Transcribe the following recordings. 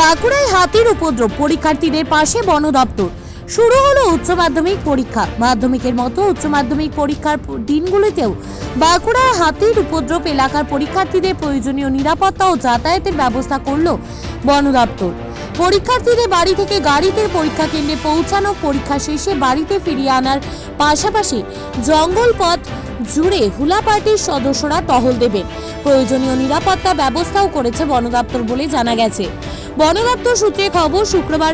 বাঁকুড়ায় হাতির উপদ্রব, পরীক্ষার্থীদের পাশে বন দপ্তর। শুরু হলো উচ্চ মাধ্যমিক পরীক্ষা। মাধ্যমিকের মতো উচ্চ মাধ্যমিক পরীক্ষার দিনগুলিতেও বাঁকুড়ায় হাতির উপদ্রব এলাকার পরীক্ষার্থীদের প্রয়োজনীয় নিরাপত্তা ও যাতায়াতের ব্যবস্থা করল বন দপ্তর। পরীক্ষার্থীদের বাড়ি থেকে গাড়িতে পরীক্ষা কেন্দ্রে পৌঁছানো, পরীক্ষা শেষে বাড়িতে ফিরিয়ে আনার পাশাপাশি জঙ্গল পথ জুড়ে হুলা পার্টির সদস্যরা টহল দেবেন। প্রয়োজনীয় নিরাপত্তা ব্যবস্থাও করেছে বন দপ্তর বলে জানা গেছে। বন দপ্তর সূত্রে খবর, শুক্রবার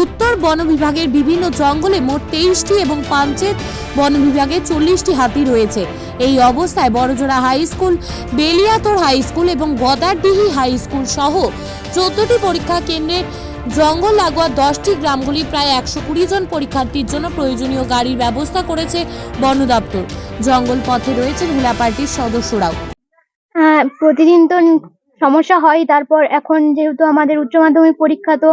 উত্তর বন বিভাগের বিভিন্ন জঙ্গলে মোট তেইশটি এবং পাঞ্চেত বন বিভাগে চল্লিশটি হাতি রয়েছে। এই অবস্থায় Barjora high school, Beliatore high school এবং গদারডিহি হাই স্কুল সহ চোদ্দটি পরীক্ষা কেন্দ্রের জঙ্গল লাগোয়া দশটি গ্রামগুলি প্রায় একশো কুড়ি জন পরীক্ষার্থীর জন্য প্রয়োজনীয় গাড়ির ব্যবস্থা করেছে বন দপ্তর। জঙ্গল পথে রয়েছেন হুলা পার্টির সদস্যরাও প্রতিদিন তো সমস্যা হয়, তারপর এখন যেহেতু আমাদের উচ্চ মাধ্যমিক পরীক্ষা, তো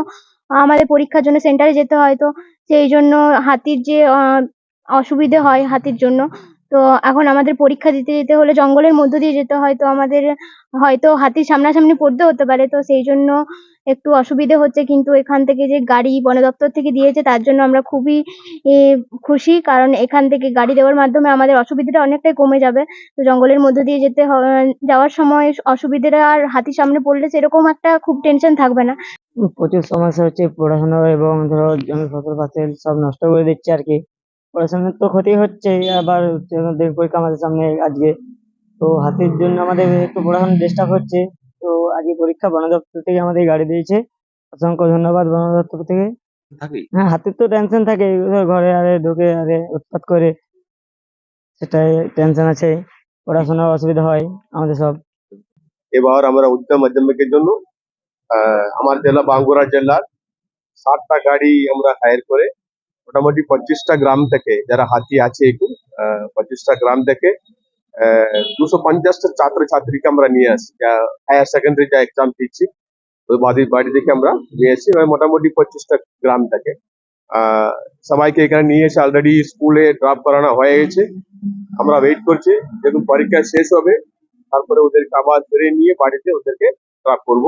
আমাদের পরীক্ষার জন্য সেন্টারে যেতে হয়, তো সেই জন্য হাতির যে অসুবিধে হয় হাতির জন্য তো এখন আমাদের পরীক্ষা দিতে যেতে হলে জঙ্গলের মধ্য দিয়ে যেতে হয়, তো আমাদের হয়তো হাতির সামনাসামনি পড়তে হতে পারে, তো সেই জন্য একটু অসুবিধে হচ্ছে। কিন্তু এখান থেকে যে গাড়ি বন দপ্তর থেকে দিয়েছে, তার জন্য আমরা খুবই খুশি। কারণ এখান থেকে গাড়ি দেওয়ার মাধ্যমে আমাদের অসুবিধাটা অনেকটাই কমে যাবে। তো জঙ্গলের মধ্যে দিয়ে যেতে যাওয়ার সময় অসুবিধাটা আর হাতির সামনে পড়লে সেরকম একটা খুব টেনশন থাকবে না। প্রচুর সমস্যা হচ্ছে, পড়াশোনা এবং ধরো জমি ফসল ফাসল সব নষ্ট করে দিচ্ছে আর কি। পড়াশোনার তো ক্ষতি হচ্ছে আবার পরীক্ষা আমাদের সামনে আজকে। তো হাতির জন্য আমাদের একটু পড়াশোনা ডিস্টার্ব হচ্ছে তো আজকে পরীক্ষা বন দপ্তর থেকে আমাদের গাড়ি দিয়েছে। অসংখ্য ধন্যবাদ বন দপ্তর থেকে। হ্যাঁ হাতির তো টেনশন থাকে। ঘরে আরে ঢুকে আরে উৎপাত করে সেটাই টেনশন আছে। পড়াশোনার অসুবিধা হয় আমাদের সব। এবার আমরা উচ্চ মাধ্যমিকের জন্য আহ, আমার জেলা বাঁকুড়া জেলার সাতটা গাড়ি আমরা হায়ার করে মোটামুটি পঁচিশটা গ্রাম থেকে যারা হাতি আছে আহ, পঁচিশটা গ্রাম থেকে দুশো পঞ্চাশটা ছাত্র ছাত্রীকে আমরা নিয়ে আসি যা হায়ার সেকেন্ডারি যা এক্সাম দিচ্ছি ওই বাড়ি বাড়ি থেকে আমরা নিয়ে এবার মোটামুটি পঁচিশটা গ্রাম থেকে। সবাইকে এখানে নিয়ে এসে অলরেডি স্কুলে ড্রপ করানো হয়ে গেছে। আমরা ওয়েট করছি যখন পরীক্ষা শেষ হবে তারপরে ওদেরকে আবার ফিরে নিয়ে বাড়িতে ওদেরকে ড্রপ করব।